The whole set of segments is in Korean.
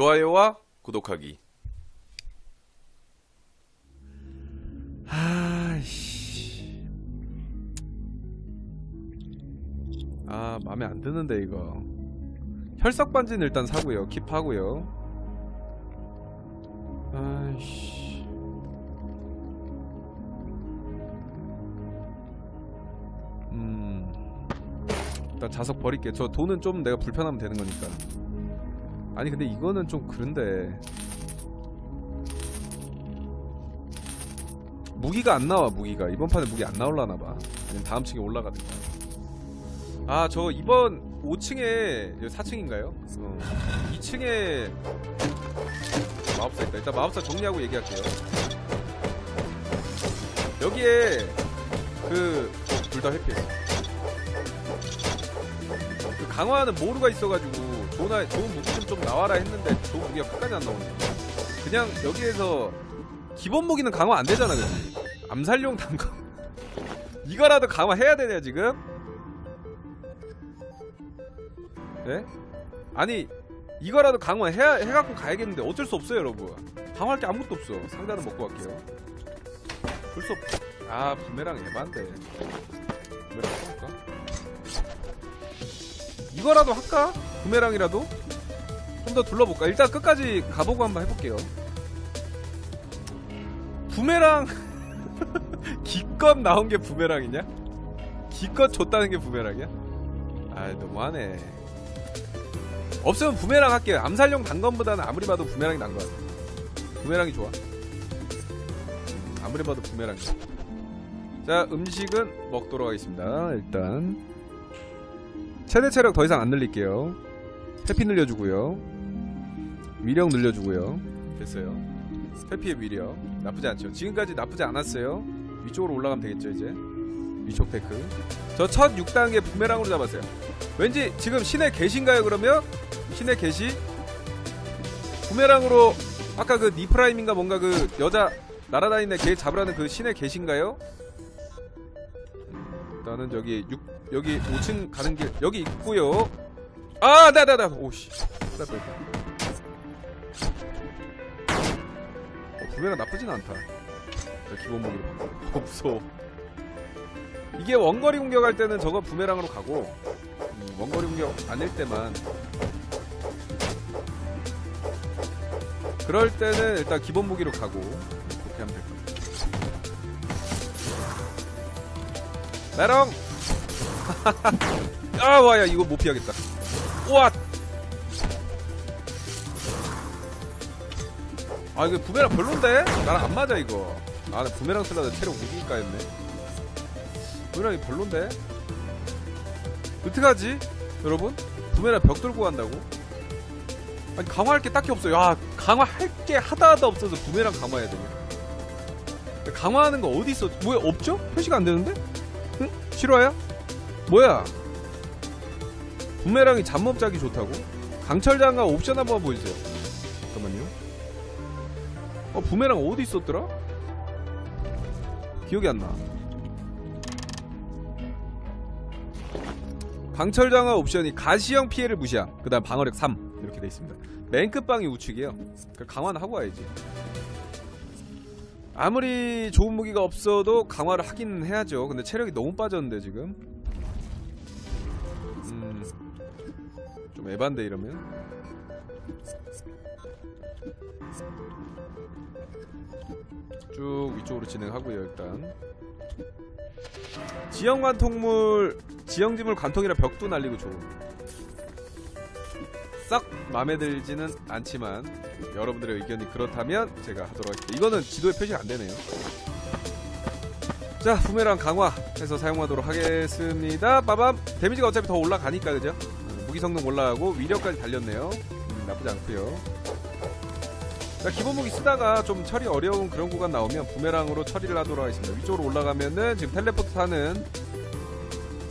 좋아요와 구독하기. 아이씨. 아, 마음에 안 드는데, 이거. 혈석 반지는 일단 사고요. 킵하고요. 아이씨. 음. 일단 자석 버릴게. 저 돈은 좀 내가 불편하면 되는 거니까. 아니, 근데 이거는 좀 그런데. 무기가 안 나와 무기가 이번 판에 무기 안 나올라나 봐 아니면 다음 층에 올라가든가 아 저 이번 5층에 4층인가요? 어. 2층에 마법사 있다 일단 마법사 정리하고 얘기할게요 여기에 그 둘 다 회피했어 그 강화하는 모루가 있어가지고 좋은, 아- 좋은 무기 좀, 좀 나와라 했는데 좋은 무기가 끝까지 안 나오네 그냥 여기에서 기본 무기는 강화 안 되잖아, 그치? 암살용 단검. 이거라도 강화해야 되냐, 지금? 네? 아니, 이거라도 강화해야, 해갖고 가야겠는데 어쩔 수 없어요, 여러분. 강화할 게 아무것도 없어. 상자는 먹고 갈게요. 볼수 없, 아, 부메랑 에반데. 부메랑 할까? 이거라도 할까? 부메랑이라도? 좀 더 둘러볼까? 일단 끝까지 가보고 한번 해볼게요. 부메랑 기껏 나온 게 부메랑이냐? 기껏 줬다는 게 부메랑이야? 아 너무하네 없으면 부메랑 할게요 암살용 단검보다는 아무리 봐도 부메랑이 나은 것 같아 부메랑이 좋아 아무리 봐도 부메랑이 자 음식은 먹도록 하겠습니다 일단 최대 체력 더 이상 안 늘릴게요. 회피 늘려주고요. 위력 늘려주고요. 됐어요. 회피의 위력. 나쁘지 않죠. 지금까지 나쁘지 않았어요. 위쪽으로 올라가면 되겠죠 이제. 위쪽 테크. 저 첫 6단계 부메랑으로 잡았어요. 왠지 지금 신에 계신가요 그러면? 신에 계시? 부메랑으로 아까 그 니프라임인가 뭔가 그 여자 날아다니는 개 잡으라는 그 신에 계신가요? 일단은 여기 6 여기 5층 가는 길 여기 있고요 아 나 나 나 오씨 나 뻔했다 어, 부메랑 나쁘진 않다. 자, 기본 무기로 바꿔. 없어. 이게 원거리 공격할 때는 저거 부메랑으로 가고 음, 원거리 공격 아닐 때만 그럴 때는 일단 기본 무기로 가고 그렇게 하면 될것 같아. 메롱! 아, 와, 야, 이거 못 피하겠다. 우와! 아 이거 부메랑 별론데? 나랑 안 맞아 이거 아나 부메랑 쓰려다 체력 무기니까 했네 부메랑이 별론데? 어떡하지? 여러분? 부메랑 벽 들고 간다고? 아니 강화할 게 딱히 없어요 야 강화할 게 하다 하다 없어서 부메랑 강화해야 되냐 강화하는 거 어디 있어? 뭐야 없죠? 표시가 안 되는데? 응? 실화야? 뭐야? 부메랑이 잡몹작이 좋다고? 강철장과 옵션 한번 보여주세요 잠깐만요 어 부메랑 어디 있었더라? 기억이 안 나. 강철 장화 옵션이 가시형 피해를 무시함. 그 다음 방어력 3 이렇게 돼 있습니다. 맨 끝방이 우측이에요. 강화는 하고 와야지. 아무리 좋은 무기가 없어도 강화를 하긴 해야죠. 근데 체력이 너무 빠졌는데 지금. 좀 에반데 이러면. 쭉 위쪽으로 진행하고요 일단. 지형 관통물 지형지물 관통이라 벽도 날리고 좋은. 싹 마음에 들지는 않지만 여러분들의 의견이 그렇다면 제가 하도록 할게요. 이거는 지도에 표시가 안 되네요. 자 부메랑 강화해서 사용하도록 하겠습니다. 빠밤. 데미지가 어차피 더 올라가니까 그죠? 음, 무기 성능 올라가고 위력까지 달렸네요 음, 나쁘지 않고요 자, 기본 무기 쓰다가 좀 처리 어려운 그런 구간 나오면 부메랑으로 처리를 하도록 하겠습니다. 위쪽으로 올라가면은 지금 텔레포트 타는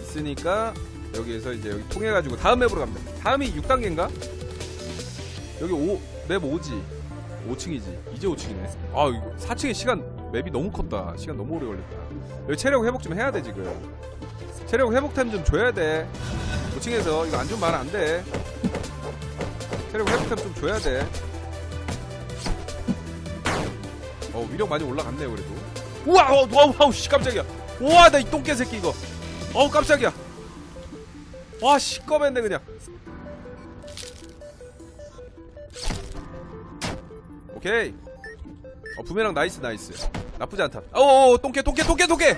있으니까 여기에서 이제 여기 통해가지고 다음 맵으로 갑니다. 다음이 6단계인가? 여기 5, 맵 5지. 5층이지. 이제 5층이네. 아, 이거 4층의 시간, 맵이 너무 컸다. 시간 너무 오래 걸렸다. 여기 체력 회복 좀 해야 돼, 지금. 체력 회복 타임 좀 줘야 돼. 5층에서 이거 안 주면 말 안 돼. 체력 회복템 좀 줘야 돼. 어 위력 많이 올라갔네요 그래도. 우와 어, 와우 와우 씨 깜짝이야. 우와 나 이 똥개 새끼 이거. 어우 깜짝이야. 와 시꺼맸네 그냥. 오케이. 어 부메랑 나이스 나이스. 나쁘지 않다. 어어 똥개 똥개 똥개 똥개.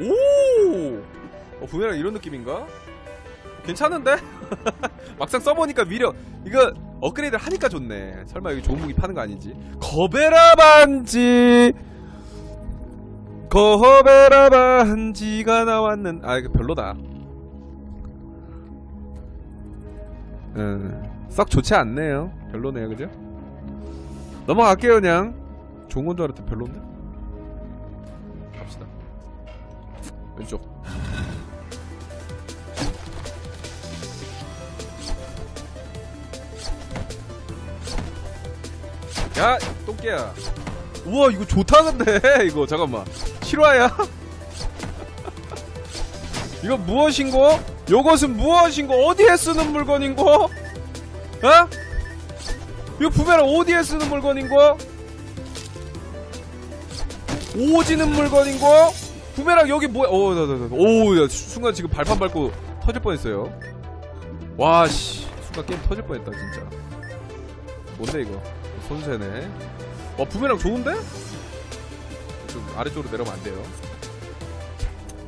오. 어 부메랑 이런 느낌인가? 괜찮은데? 막상 써보니까 위력 이거 업그레이드 하니까 좋네. 설마 여기 좋은 무기 파는 거 아니지. 거베라 반지! 거베라 반지가 나왔는 아 이거 별로다. 음, 썩 좋지 않네요. 별로네요 그죠? 넘어갈게요 그냥. 좋은 건 줄 알았더니 별론데? 갑시다. 왼쪽 야 똥개야 우와 이거 좋다는데 이거 잠깐만 실화야? 이거 무엇인고? 요것은 무엇인고? 어디에 쓰는 물건인고? 어? 이거 부메랑 어디에 쓰는 물건인고? 오지는 물건인고? 부메랑 여기 뭐야? 오, 나, 나, 나, 오, 야, 순간 지금 발판 밟고 터질 뻔했어요. 와, 씨, 순간 게임 터질 뻔했다 진짜. 뭔데 이거? 손세네. 와 부메랑 좋은데? 좀 아래쪽으로 내려오면 안 돼요.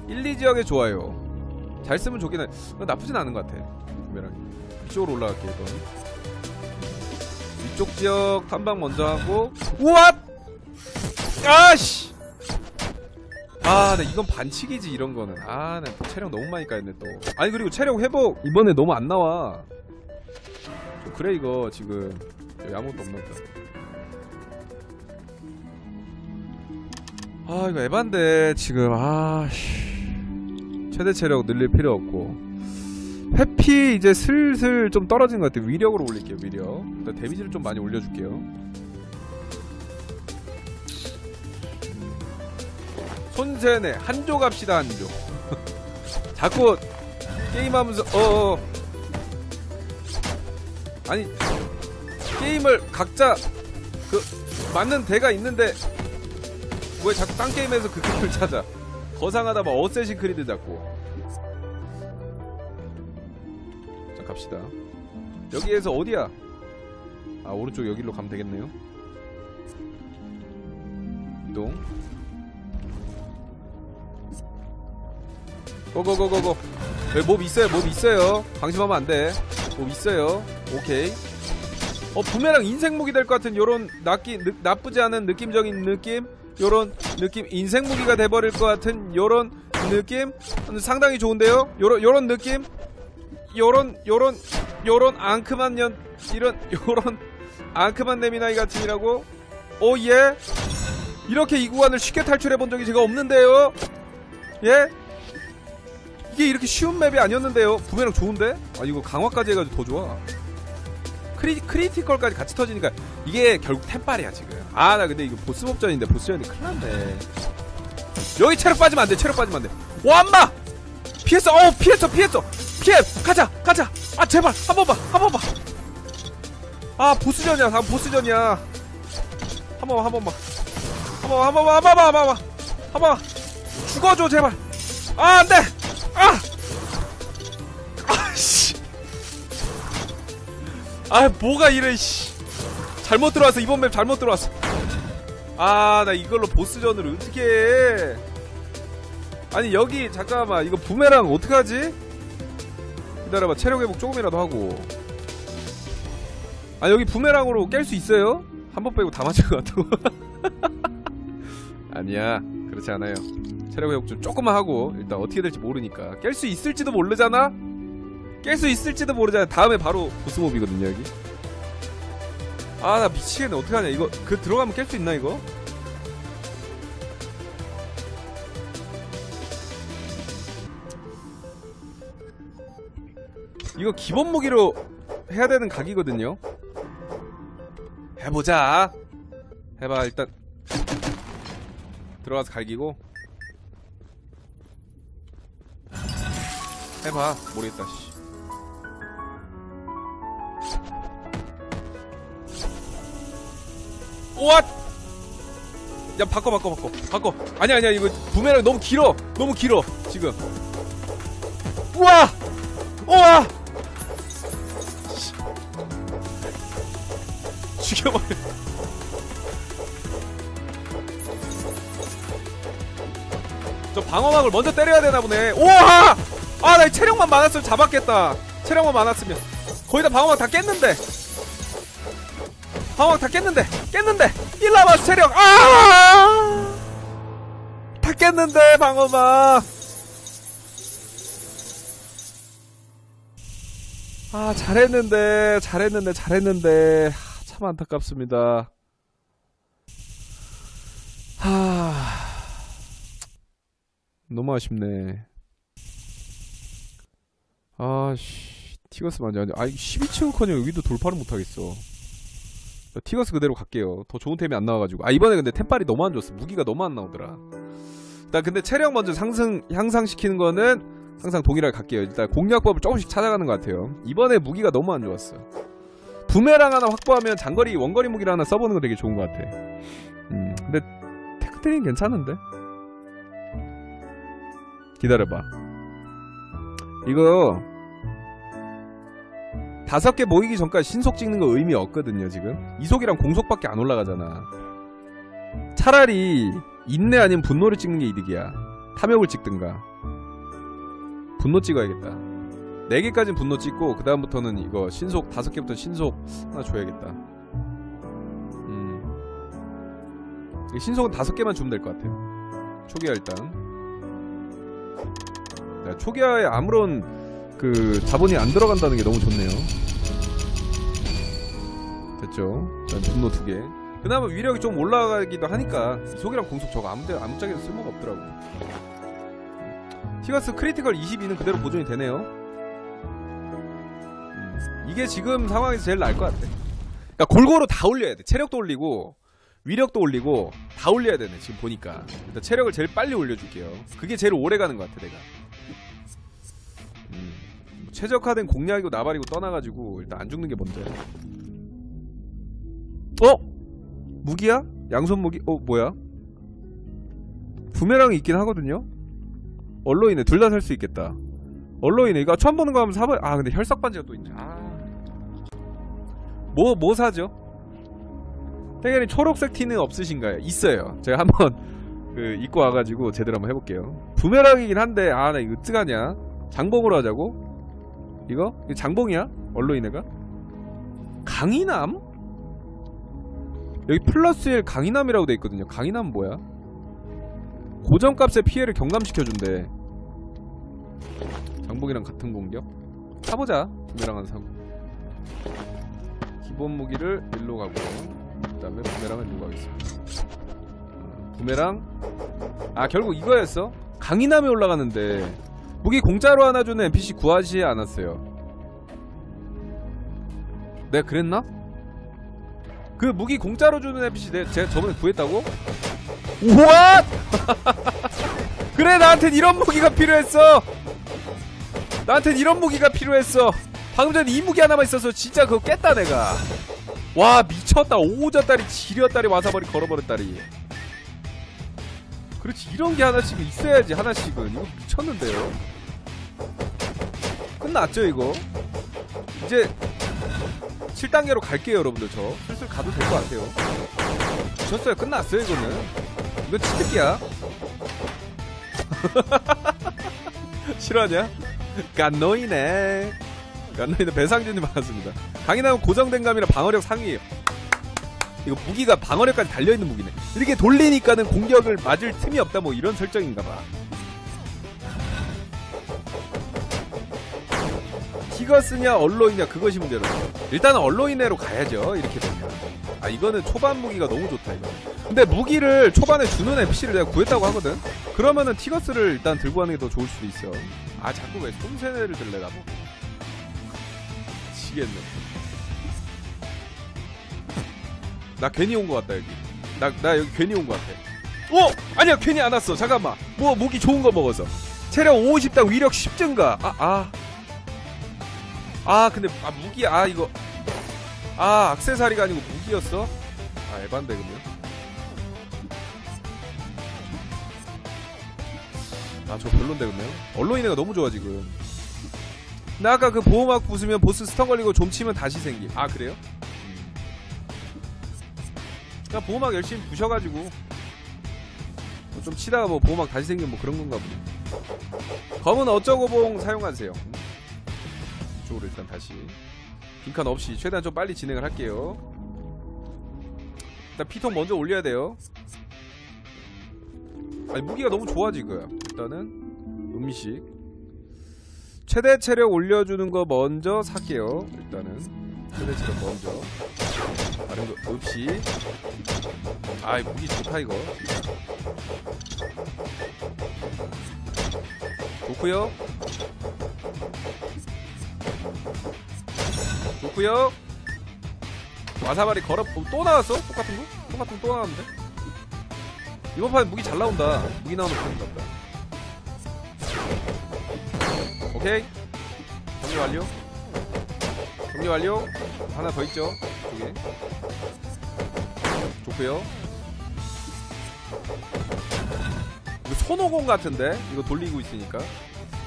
1, 2지역에 좋아요. 잘 쓰면 좋긴 해. 나쁘진 않은 것 같아. 부메랑. 이쪽으로 올라갈게요, 이건. 위쪽 지역 탐방 먼저 하고. 우왓! 아씨! 아, 나 이건 반칙이지, 이런 거는. 아, 나 체력 너무 많이 까였네, 또. 아니, 그리고 체력 회복 이번에 너무 안 나와. 좀 그래, 이거, 지금. 여기 아무것도 보다. 아 이거 에반데 지금 아씨. 최대 체력 늘릴 필요 없고. 회피 이제 슬슬 좀 떨어진 것 같아요. 위력으로 올릴게요 위력. 일단 데미지를 좀 많이 올려줄게요. 음. 손세네 한조 갑시다 한조. 자꾸 게임하면서 어어. 아니 게임을 각자 그 맞는 대가 있는데 왜 자꾸 딴 게임에서 그 게임을 찾아? 거상하다 막 어쌔신 크리드 잡고. 자 갑시다. 여기에서 어디야? 아 오른쪽 여기로 가면 되겠네요. 이동. 고고고고고. 여기 몹 있어요 몹 있어요. 방심하면 안 돼. 몹 있어요. 오케이 어 부메랑 인생무기 될 것 같은 요런 낫기, 느, 나쁘지 않은 느낌적인 느낌? 요런 느낌 인생무기가 돼버릴 것 같은 요런 느낌? 상당히 좋은데요? 요런 요런 느낌? 요런 요런 요런 앙큼한 년 이런 요런 앙큼한 내미나이 같은 이라고? 오예. 이렇게 이 구간을 쉽게 탈출해 본 적이 제가 없는데요? 예? 이게 이렇게 쉬운 맵이 아니었는데요? 부메랑 좋은데? 아 이거 강화까지 해가지고 더 좋아 크리, 크리티컬까지 같이 터지니까 이게 결국 템빨이야 지금. 아 나 근데 이거 보스 법전인데 보스전이 큰일 났네. 여기 체력 빠지면 안돼 체력 빠지면 안돼. 와 엄마! 피했어. 어 피했어 피했어. 피해. 가자 가자. 아 제발. 한 번만 한 번만. 아 보스전이야. 다 보스전이야. 한 번만 한 번만. 한 번만 한 번만 한 번만 한 번만. 한 번만. 죽어줘 제발. 아 안돼. 아! 아씨 아 뭐가 이래 씨. 잘못 들어왔어. 이번 맵 잘못 들어왔어. 아 나 이걸로 보스전을 어떻게 해? 아니 여기 잠깐만. 이거 부메랑 어떡하지? 기다려봐. 체력 회복 조금이라도 하고. 아 여기 부메랑으로 깰 수 있어요? 한 번 빼고 다 맞을 것 같다고. 아니야. 그렇지 않아요. 체력 회복 좀 조금만 하고 일단 어떻게 될지 모르니까. 깰 수 있을지도 모르잖아 깰 수 있을지도 모르잖아 다음에 바로 보스몹이거든요 여기. 아 나 미치겠네. 어떡하냐. 이거 그 들어가면 깰 수 있나 이거? 이거 기본 무기로 해야 되는 각이거든요. 해보자. 해봐 일단. 들어가서 갈기고. 해봐 모르겠다 씨 오앗! 야 바꿔 바꿔 바꿔. 바꿔. 아니야 아니야 이거 부메랑 너무 길어. 너무 길어 지금. 우와! 우와! 죽여버려. 저 방어막을 먼저 때려야 되나 보네. 우와! 아나 체력만 많았으면 잡았겠다. 체력만 많았으면. 거의 다 방어막 다 깼는데. 방어막 다 깼는데. 깼는데. 일라마스 체력. 아! 다 깼는데, 방어막. 아, 잘했는데, 잘했는데, 잘했는데. 하, 참 안타깝습니다. 하. 너무 아쉽네. 아씨, 티거스 맞아. 아, 12층 커녕 여기도 돌파를 못하겠어. 티거스 그대로 갈게요. 더 좋은 템이 안 나와가지고. 아, 이번에 근데 템빨이 너무 안 좋았어. 무기가 너무 안 나오더라. 일단 근데 체력 먼저 상승, 향상시키는 거는 항상 동일하게 갈게요. 일단 공략법을 조금씩 찾아가는 것 같아요. 이번에 무기가 너무 안 좋았어. 부메랑 하나 확보하면 장거리, 원거리 무기를 하나 써보는 거 되게 좋은 것 같아. 음, 근데 테크트린 괜찮은데? 기다려봐. 이거 다섯 개 모이기 전까지 신속 찍는 거 의미 없거든요 지금. 이속이랑 공속밖에 안 올라가잖아. 차라리 인내 아니면 분노를 찍는 게 이득이야. 탐욕을 찍든가. 분노 찍어야겠다. 4개까지는 분노 찍고 그 다음부터는 이거 신속 다섯 개부터 신속 하나 줘야겠다. 음. 이 신속은 다섯 개만 주면 될 것 같아요. 초기화 일단. 야, 초기화에 아무런 그 자본이 안 들어간다는 게 너무 좋네요. 됐죠? 일단 분노 두 개. 그나마 위력이 좀 올라가기도 하니까 속이랑 공속 저거 아무 데 아무짝에도 쓸모가 없더라고. 티거스 크리티컬 22는 그대로 보존이 되네요. 음, 이게 지금 상황에서 제일 나을 것 같아. 그러니까 골고루 다 올려야 돼. 체력도 올리고 위력도 올리고 다 올려야 되네. 지금 보니까. 일단 체력을 제일 빨리 올려줄게요. 그게 제일 오래 가는 것 같아 내가. 음, 최적화된 공략이고 나발이고 떠나가지고 일단 안 죽는 게 먼저야. 어? 무기야? 양손 무기? 어 뭐야? 부메랑이 있긴 하거든요. 얼로이네 둘 다 살 수 있겠다. 얼로이네 이거 처음 보는 거 하면 사버. 아 근데 혈석 반지가 또 있네. 아. 뭐뭐 사죠? 태결이 초록색 티는 없으신가요? 있어요. 제가 한번 그 입고 와가지고 제대로 한번 해볼게요. 부메랑이긴 한데 아 나 이거 어떡하냐? 장봉으로 하자고? 이거? 장봉이야? 얼로이네가? 강인함? 여기 플러스 1 강인함이라고 돼 있거든요. 강인함 뭐야? 고정값의 피해를 경감시켜준대. 장봉이랑 같은 공격? 사보자. 부메랑 하나 사고. 기본 무기를 일로 가고, 그 다음에 부메랑을 일로 가겠습니다. 어, 부메랑. 아, 결국 이거였어? 강인함이 올라가는데, 무기 공짜로 하나 주는 NPC 구하지 않았어요. 내가 그랬나? 그 무기 공짜로 주는 NPC 내, 제가 저번에 구했다고? 우와! 그래 나한텐 이런 무기가 필요했어! 나한텐 이런 무기가 필요했어! 방금 전에 이 무기 하나만 있어서 진짜 그거 깼다 내가 와 미쳤다 오졌다리 지렸다리 와사버리 걸어버렸다리 그렇지 이런 게 하나씩 있어야지 하나씩은 이거 미쳤는데요 끝났죠 이거? 이제 7단계로 갈게요 여러분들. 저 슬슬 가도 될 것 같아요. 미쳤어요. 끝났어요 이거는. 이거 치트키야? 싫어하냐? 깐노이네. 깐노이네 배상준님 반갑습니다. 강인하면 고정된 감이라 방어력 상위에요. 이거 무기가 방어력까지 달려있는 무기네. 이렇게 돌리니까는 공격을 맞을 틈이 없다 뭐 이런 설정인가봐 티거스냐 얼로이냐 그것이 문제로 일단은 얼로이네로 가야죠 이렇게 되면. 아 이거는 초반 무기가 너무 좋다 이거. 근데 무기를 초반에 주는 NPC를 내가 구했다고 하거든? 그러면은 티거스를 일단 들고 가는 게 더 좋을 수도 있어. 아 자꾸 왜 쏨세네를 들래 나보 미치겠네. 나 괜히 온 것 같다 여기. 나, 나 여기 괜히 온 것 같아. 어! 아니야 괜히 안 왔어. 잠깐만. 뭐 무기 좋은 거 먹어서. 체력 50당 위력 10 증가. 아 아. 아 근데 아 무기 아 이거 아 악세사리가 아니고 무기였어? 아 에반데 그러면 아저 별론데 그러면 언론인애가 너무 좋아 지금 나 아까 그 보호막 부수면 보스 스턴 걸리고 좀 치면 다시 생김 아 그래요? 음. 그냥 보호막 열심히 부셔가지고 뭐 좀 치다가 뭐 보호막 다시 생기면 뭐 그런 건가 보네 검은 어쩌고봉 사용하세요 음. 이쪽으로 일단 다시. 빈칸 없이 최대한 좀 빨리 진행을 할게요. 일단 피통 먼저 올려야 돼요. 아니 무기가 너무 좋아 지금. 일단은. 음식 최대 체력 올려주는 거 먼저 살게요. 일단은. 최대 체력 먼저. 다른 거 없이 아이 무기 좋다 이거. 좋구요 좋구요. 와사바리 걸어 어, 또 나왔어? 똑같은 거? 똑같은 거 또 나왔는데? 이번 판 무기 잘 나온다. 무기 나오는 편 같다. 오케이. 정리 완료. 정리 완료. 하나 더 있죠? 여기 좋고요. 이거 손오공 같은데? 이거 돌리고 있으니까.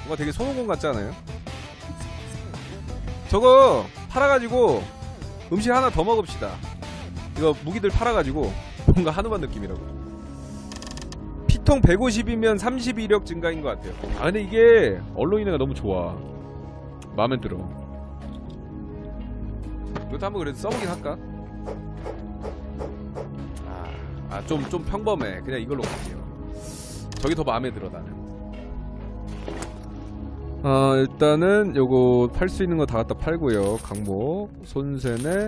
뭔가 되게 손오공 같지 않아요? 저거 팔아가지고 음식 하나 더 먹읍시다 이거 무기들 팔아가지고 뭔가 한우만 느낌이라고 피통 150이면 32력 증가인 것 같아요 아 근데 이게 언론인애가 너무 좋아 마음에 들어 이것도 한번 그래도 써보긴 할까? 아, 좀, 좀 평범해. 그냥 이걸로 갈게요. 저게 더 마음에 들어, 나는. 어, 일단은 요거 팔 수 있는 거 다 갖다 팔고요. 강목, 손세네,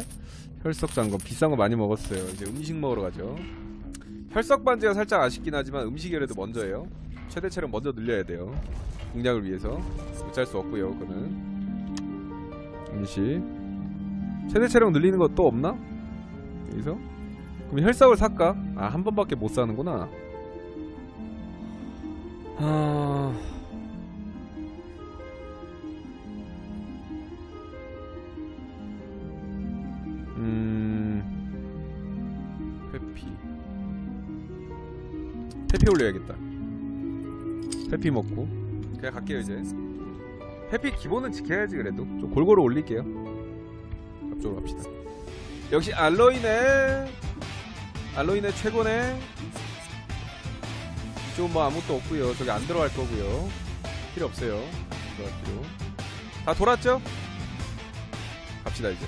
혈석장검. 비싼 거 많이 먹었어요. 이제 음식 먹으러 가죠. 혈석 반지가 살짝 아쉽긴 하지만 음식이라도 먼저예요. 최대 체력 먼저 늘려야 돼요. 공략을 위해서. 어쩔 수 없고요, 그거는. 음식. 최대 체력 늘리는 거 또 없나? 여기서? 그럼 혈석을 살까? 아, 한 번밖에 못 사는구나. 아... 회피 올려야겠다. 회피 먹고. 그냥 갈게요, 이제. 회피 기본은 지켜야지, 그래도. 좀 골고루 올릴게요. 앞쪽으로 갑시다. 역시 알로이네. 알로이네 최고네. 이쪽은 뭐 아무것도 없고요. 저기 안 들어갈 거고요. 필요 없어요. 들어갈 필요. 다 돌았죠? 갑시다 이제.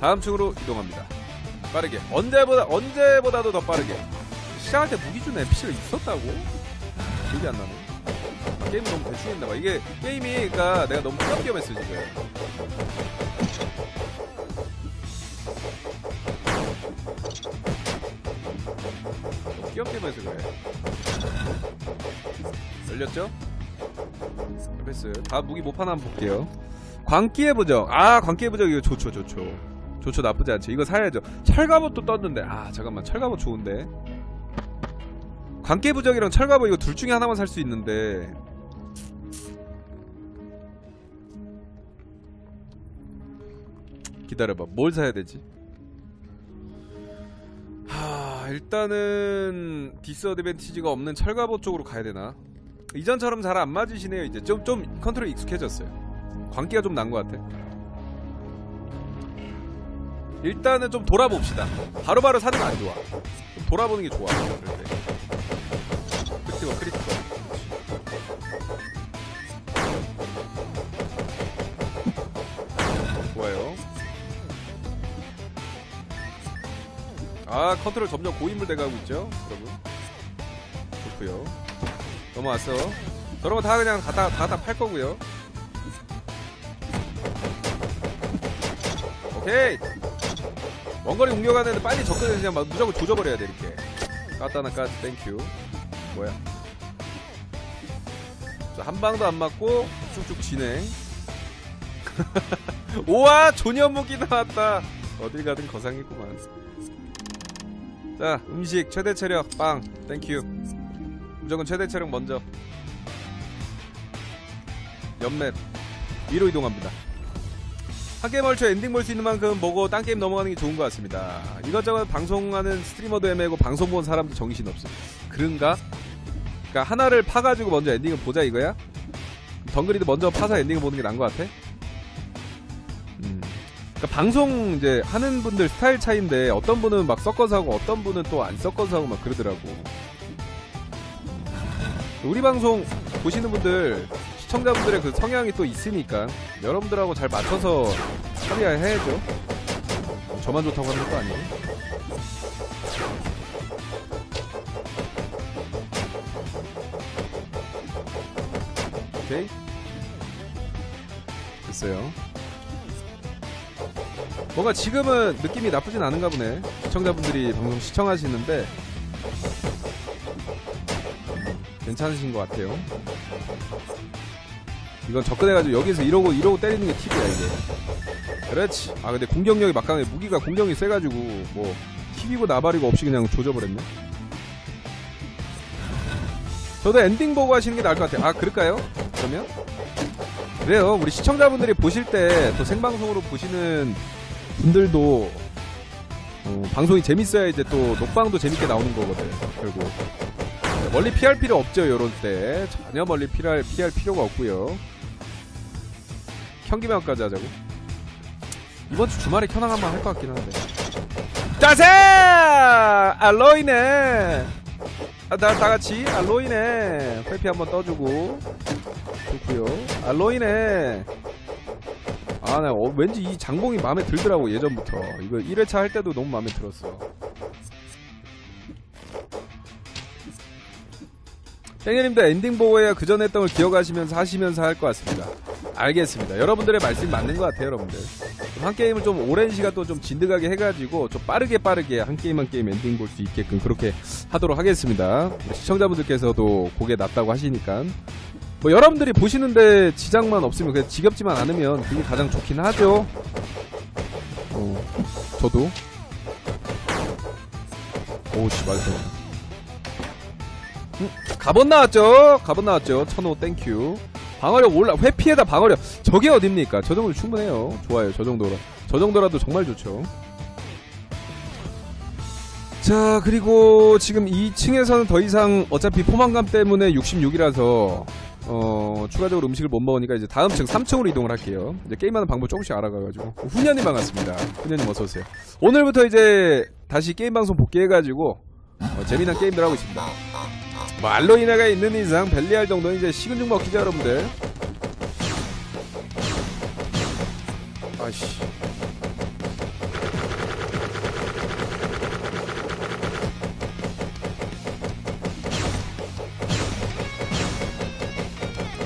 다음 층으로 이동합니다. 빠르게. 언제보다 언제보다도 더 빠르게. 시작할 때 무기 준 NPC가 있었다고? 기억이 안 나네. 아, 게임 너무 대충 했나봐. 이게 게임이 그니까 내가 너무 띄엄띄엄했어 지금. 띄엄띄엄해서 그래. 열렸죠? 패스. 다음 무기 못 하나 한번 볼게요. 광기의 부적. 아, 광기의 부적 이거 좋죠, 좋죠. 좋죠, 나쁘지 않죠. 이거 사야죠. 철갑옷도 떴는데. 아, 잠깐만. 철갑옷 좋은데. 광기의 부적이랑 철갑옷 이거 둘 중에 하나만 살 수 있는데. 기다려봐. 뭘 사야 되지? 하, 일단은 디스어드밴티지가 없는 철갑옷 쪽으로 가야 되나? 이전처럼 잘 안 맞으시네요. 이제 좀좀 컨트롤 익숙해졌어요. 광기가 좀 난 것 같아. 일단은 좀 돌아봅시다. 바로바로 사는 거안 좋아. 좀 돌아보는 게 좋아. 그럴 때. 크리티컬, 크리티컬. 좋아요. 아 컨트롤 점점 고인물 돼가고 있죠 여러분 좋고요 넘어왔어 저런 거 다 그냥 다다 다팔 거고요 오케이 원거리 공격하는데 빨리 접근해서 그냥 막 무조건 조져버려야 돼 이렇게. 까따나 까지 땡큐 뭐야. 자, 한 방도 안 맞고 쭉쭉 진행. 우와 조녀무기 나왔다. 어딜 가든 거상이구만. 자 음식 최대 체력 빵 땡큐 무조건 최대 체력 먼저. 연맵 위로 이동합니다 한 게임 얼추 엔딩 볼 수 있는 만큼 보고 딴 게임 넘어가는 게 좋은 것 같습니다. 이것저것 방송하는 스트리머도 애매고 방송 본 사람도 정신없어. 그런가? 그러니까 하나를 파가지고 먼저 엔딩을 보자 이거야? 덩그리도 먼저 파서 엔딩을 보는 게 나은 것 같아? 음. 그러니까 방송 이제 하는 분들 스타일 차이인데 어떤 분은 막 섞어서 하고 어떤 분은 또 안 섞어서 하고 막 그러더라고. 우리 방송 보시는 분들 시청자분들의 그 성향이 또 있으니까 여러분들하고 잘 맞춰서 처리해야죠. 저만 좋다고 하는 것도 아니고. 오케이. 됐어요. 뭔가 지금은 느낌이 나쁘진 않은가 보네. 시청자분들이 방송 시청하시는데 괜찮으신 것 같아요. 이건 접근해가지고 여기서 이러고 이러고 때리는 게 팁이야 이게. 그렇지. 아 근데 공격력이 막강해. 무기가 공격이 세가지고 뭐 팁이고 나발이고 없이 그냥 조져버렸네. 저도 엔딩 보고 하시는 게 나을 것 같아요. 아 그럴까요? 그러면 그래요. 우리 시청자분들이 보실 때 또 생방송으로 보시는 분들도 어, 방송이 재밌어야 이제 또 녹방도 재밌게 나오는 거거든. 결국 네, 멀리 피할 필요 없죠. 요런 때 전혀 멀리 피할 피할 필요가 없고요. 현기명까지 하자고. 이번 주 주말에 켜낭 한번 할것 같긴 한데. 짜세! 알로이네. 아, 다, 다 같이 알로이네. 회피 한번 떠주고 좋고요. 알로이네. 아, 나 어, 왠지 이 장봉이 마음에 들더라고 예전부터. 이거 1회차 할 때도 너무 마음에 들었어. 땡이님도 엔딩 보고 해야 그 전에 했던 걸 기억하시면서 하시면서 할 것 같습니다. 알겠습니다. 여러분들의 말씀이 맞는 것 같아요, 여러분들. 좀한 게임을 좀 오랜 시간 또 좀 진득하게 해가지고 좀 빠르게 빠르게 한 게임 한 게임 엔딩 볼 수 있게끔 그렇게 하도록 하겠습니다. 시청자분들께서도 고개 낮다고 하시니까. 뭐 여러분들이 보시는데 지장만 없으면 그냥 지겹지만 않으면 그게 가장 좋긴 하죠. 어, 저도. 오씨 말도. 음, 갑옷 나왔죠? 갑옷 나왔죠? 천호 땡큐. 방어력 올라 회피에다 방어력 저게 어딥니까? 저 정도 충분해요. 좋아요. 저 정도로. 저 정도라도 정말 좋죠. 자 그리고 지금 2층에서는 더 이상 어차피 포만감 때문에 66이라서 어 추가적으로 음식을 못 먹으니까 이제 다음 층 3층으로 이동을 할게요. 이제 게임하는 방법 조금씩 알아가가지고 훈련님 반갑습니다. 훈련님 어서 오세요. 오늘부터 이제 다시 게임 방송 복귀해가지고 어, 재미난 게임들 하고 있습니다. 뭐 알로이나가 있는 이상 벨리알 정도는 이제 식은 죽 먹기죠 여러분들. 아씨.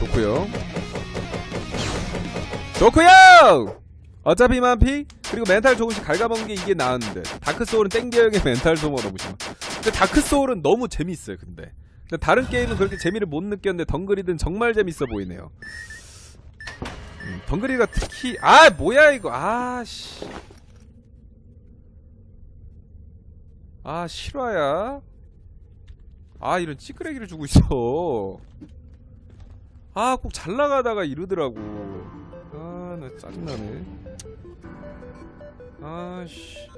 좋고요. 좋고요. 어차피 만피 그리고 멘탈 조금씩 갉아먹는 게 이게 나았는데 다크 소울은 땡겨형의 멘탈 소모가 너무 심한. 근데 다크 소울은 너무 재밌어요. 근데. 다른 게임은 그렇게 재미를 못 느꼈는데 덩그리든 정말 재밌어 보이네요. 음, 덩그리가 특히 아 뭐야 이거. 아씨. 아 실화야. 아 이런 찌끄레기를 주고 있어. 아 꼭 잘 나가다가 이러더라고. 아 나 짜증나네. 아씨.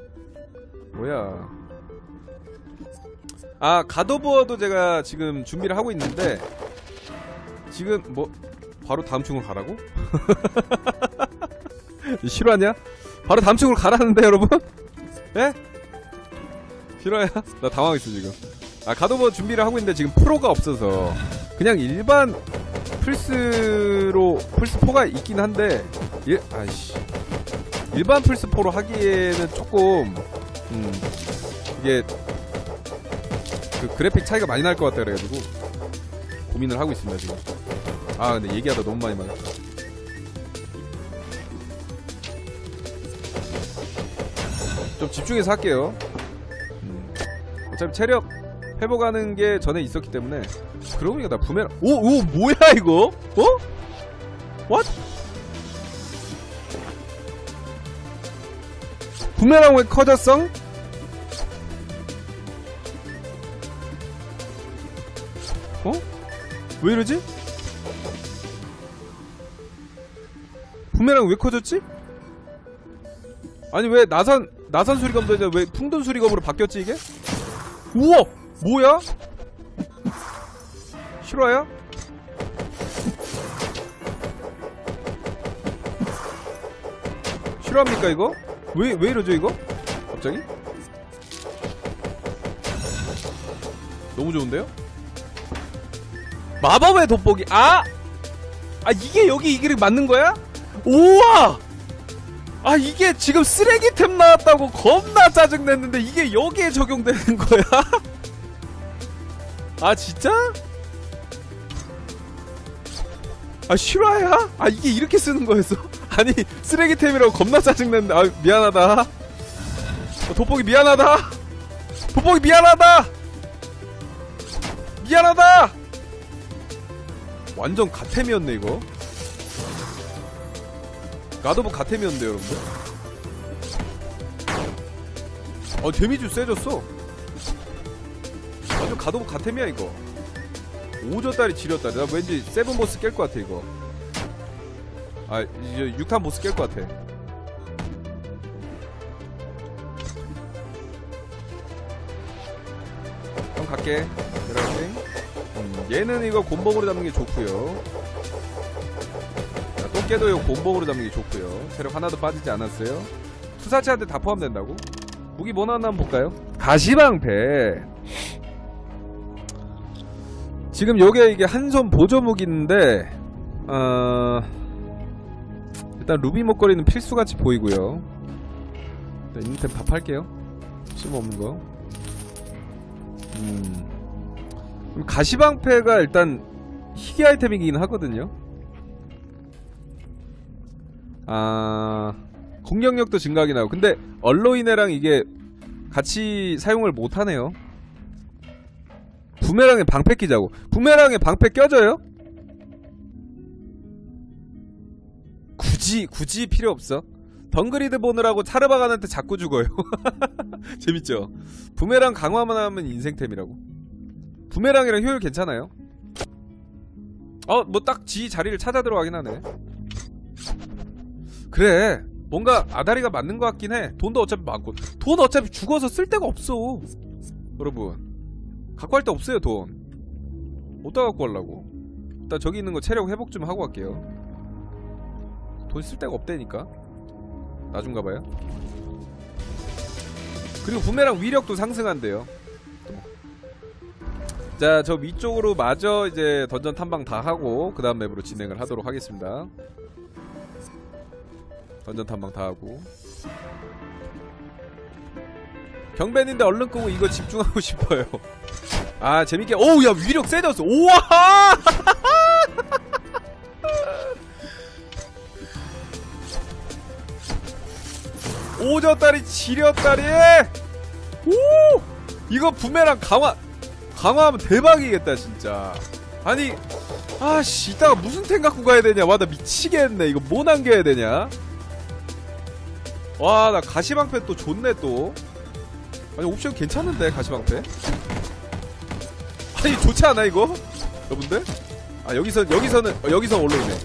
뭐야 아 가도부어도 제가 지금 준비를 하고 있는데 지금 뭐 바로 다음 층으로 가라고? 실화냐? 바로 다음 층으로 가라는데 여러분? 예? 실화야? 나 당황했어 지금 아 가도부어 준비를 하고 있는데 지금 프로가 없어서 그냥 일반 플스로 플스4가 있긴 한데 일, 아이씨 일반 플스4로 하기에는 조금 음 이게 그 그래픽 차이가 많이 날 것 같다 그래가지고 고민을 하고 있습니다 지금 아 근데 얘기하다 너무 많이 말했다 좀 집중해서 할게요 음. 어차피 체력 회복하는 게 전에 있었기 때문에 그러고 보니까 나 부메랑 오! 오! 뭐야 이거? 어? What? 부메랑 왜 커졌어? 왜 이러지? 부메랑 왜 커졌지? 아니 왜 나선 나선 수리검도 이제 왜 풍둔 수리검으로 바뀌었지 이게? 우와 뭐야? 실화야? 실화입니까 이거? 왜 왜 이러죠 이거? 갑자기? 너무 좋은데요? 마법의 돋보기 아! 아 이게 여기 이게 맞는 거야? 우와! 아 이게 지금 쓰레기템 나왔다고 겁나 짜증냈는데 이게 여기에 적용되는 거야? 아 진짜? 아 실화야? 아 이게 이렇게 쓰는 거였어? 아니 쓰레기템이라고 겁나 짜증냈는데 아 미안하다 어, 돋보기 미안하다 돋보기 미안하다 미안하다 완전 가템이었네 이거. 가도브 가템이었는데 여러분들. 어 데미지 세졌어. 완전 가도브 가템이야 이거. 오저다리 지렸다. 나 왠지 세븐 보스 깰 것 같아 이거. 아 이제 6탄 보스 깰 것 같아. 형 갈게. 내려갈게 음, 얘는 이거 곰봉으로 잡는 게 좋고요. 자, 또 깨도 이거 곰봉으로 잡는 게 좋고요. 체력 하나도 빠지지 않았어요. 투사체한테 다 포함된다고? 무기 뭐 나왔나 한번 볼까요? 가시방패. 지금 요게 이게 한 손 보조 무기인데 어... 일단 루비 목걸이는 필수같이 보이고요. 일단 있는 템다 팔게요. 쓸모없는 거. 음... 가시방패가 일단 희귀 아이템이긴 하거든요. 아... 공격력도 증가하긴 하고. 근데 얼로이네랑 이게 같이 사용을 못하네요. 부메랑에 방패 끼자고. 부메랑에 방패 껴져요? 굳이 굳이 필요 없어. 덩그리드 보느라고 차르바간한테 자꾸 죽어요. 재밌죠? 부메랑 강화만 하면 인생템이라고 부메랑이랑 효율 괜찮아요? 어 뭐 딱 지 자리를 찾아 들어가긴 하네. 그래. 뭔가 아다리가 맞는 것 같긴 해. 돈도 어차피 많고. 돈 어차피 죽어서 쓸 데가 없어. 여러분. 갖고 할 데 없어요 돈. 어디다 갖고 하려고? 일단 저기 있는 거 체력 회복 좀 하고 갈게요. 돈 쓸 데가 없다니까? 나중 가봐요. 그리고 부메랑 위력도 상승한대요 자 저 위쪽으로 마저 이제 던전 탐방 다 하고 그 다음 맵으로 진행을 하도록 하겠습니다. 던전 탐방 다 하고. 경벤인데 얼른 끄고 이거 집중하고 싶어요. 아 재밌게. 오우 야 위력 세졌어. 우와! 오졌다리 지렸다리! 오! 이거 부메랑 강화 강화하면 대박이겠다 진짜. 아니 아씨 이따가 무슨 템 갖고 가야 되냐? 와 나 미치겠네. 이거 뭐 남겨야 되냐? 와 나 가시방패 또 좋네 또. 아니 옵션 괜찮은데 가시방패? 아니 좋지 않아 이거? 여러분들? 아 여기서 여기서는 어, 여기서 올라오네.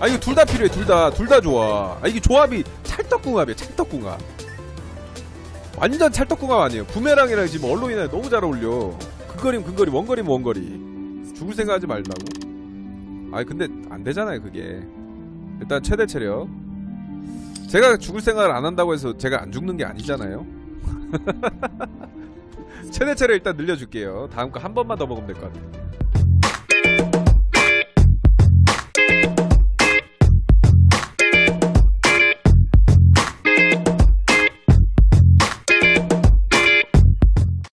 아 이거 둘 다 필요해 둘 다. 둘 다 좋아. 아 이게 조합이 찰떡궁합이야 찰떡궁합. 완전 찰떡궁합 아니에요. 부메랑이랑 지금 언론이랑 너무 잘 어울려 근거리면 근거리 원거리면 원거리. 죽을 생각하지 말라고? 아니 근데 안 되잖아요 그게. 일단 최대 체력. 제가 죽을 생각을 안 한다고 해서 제가 안 죽는 게 아니잖아요. 최대 체력 일단 늘려줄게요. 다음 거 한 번만 더 먹으면 될 것 같아요